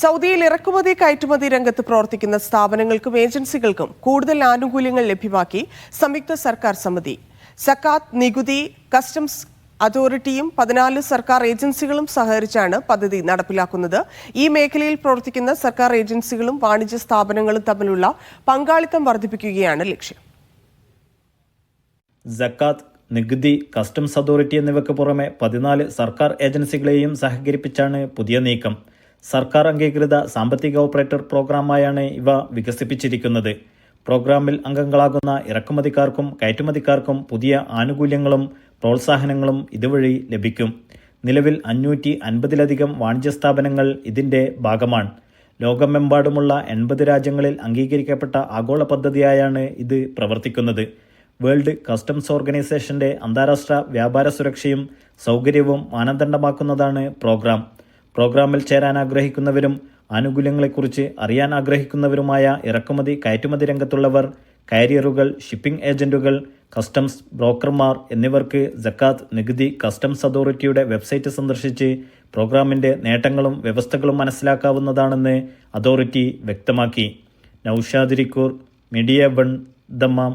സൗദിയിൽ ഇറക്കുമതി കയറ്റുമതി രംഗത്ത് പ്രവർത്തിക്കുന്ന സ്ഥാപനങ്ങൾക്കും ഏജൻസികൾക്കും കൂടുതൽ ആനുകൂല്യങ്ങൾ ലഭ്യമാക്കി സംയുക്ത സർക്കാർ സമിതി. സക്കാത്ത് നികുതി കസ്റ്റംസ് അതോറിറ്റിയും പതിനാല് സർക്കാർ ഏജൻസികളും സഹകരിച്ചാണ് പദ്ധതി നടപ്പിലാക്കുന്നത്. ഈ മേഖലയിൽ പ്രവർത്തിക്കുന്ന സർക്കാർ ഏജൻസികളും വാണിജ്യ സ്ഥാപനങ്ങളും തമ്മിലുള്ള പങ്കാളിത്തം വർദ്ധിപ്പിക്കുകയാണ് ലക്ഷ്യം. ജക്കാത്ത് നികുതി കസ്റ്റംസ് അതോറിറ്റി എന്നിവയ്ക്ക് പുറമെ പതിനാല് സർക്കാർ ഏജൻസികളെയും സഹകരിപ്പിച്ചാണ് പുതിയ നീക്കം. സർക്കാർ അംഗീകൃത സാമ്പത്തിക ഓപ്പറേറ്റർ പ്രോഗ്രാമായാണ് ഇവ വികസിപ്പിച്ചിരിക്കുന്നത്. പ്രോഗ്രാമിൽ അംഗങ്ങളാകുന്ന ഇറക്കുമതിക്കാർക്കും കയറ്റുമതിക്കാർക്കും പുതിയ ആനുകൂല്യങ്ങളും പ്രോത്സാഹനങ്ങളും ഇതുവഴി ലഭിക്കും. നിലവിൽ അഞ്ഞൂറ്റി അൻപതിലധികം വാണിജ്യ സ്ഥാപനങ്ങൾ ഇതിന്റെ ഭാഗമാണ്. ലോകമെമ്പാടുമുള്ള എൺപത് രാജ്യങ്ങളിൽ അംഗീകരിക്കപ്പെട്ട ആഗോള പദ്ധതിയായാണ് ഇത് പ്രവർത്തിക്കുന്നത്. വേൾഡ് കസ്റ്റംസ് ഓർഗനൈസേഷന്റെ അന്താരാഷ്ട്ര വ്യാപാര സുരക്ഷയും സൗകര്യവും മാനദണ്ഡമാക്കുന്നതാണ് പ്രോഗ്രാം. പ്രോഗ്രാമിൽ ചേരാൻ ആഗ്രഹിക്കുന്നവരും ആനുകൂല്യങ്ങളെക്കുറിച്ച് അറിയാൻ ആഗ്രഹിക്കുന്നവരുമായ ഇറക്കുമതി കയറ്റുമതി രംഗത്തുള്ളവർ കാരിയറുകൾ ഷിപ്പിംഗ് ഏജന്റുകൾ കസ്റ്റംസ് ബ്രോക്കർമാർ എന്നിവർക്ക് ജക്കാത്ത് നികുതി കസ്റ്റംസ് അതോറിറ്റിയുടെ വെബ്സൈറ്റ് സന്ദർശിച്ച് പ്രോഗ്രാമിന്റെ നേട്ടങ്ങളും വ്യവസ്ഥകളും മനസ്സിലാക്കാവുന്നതാണെന്ന് അതോറിറ്റി വ്യക്തമാക്കി. നൌഷാദിരിക്കൂർ മീഡിയ വൺ ദമ്മാം.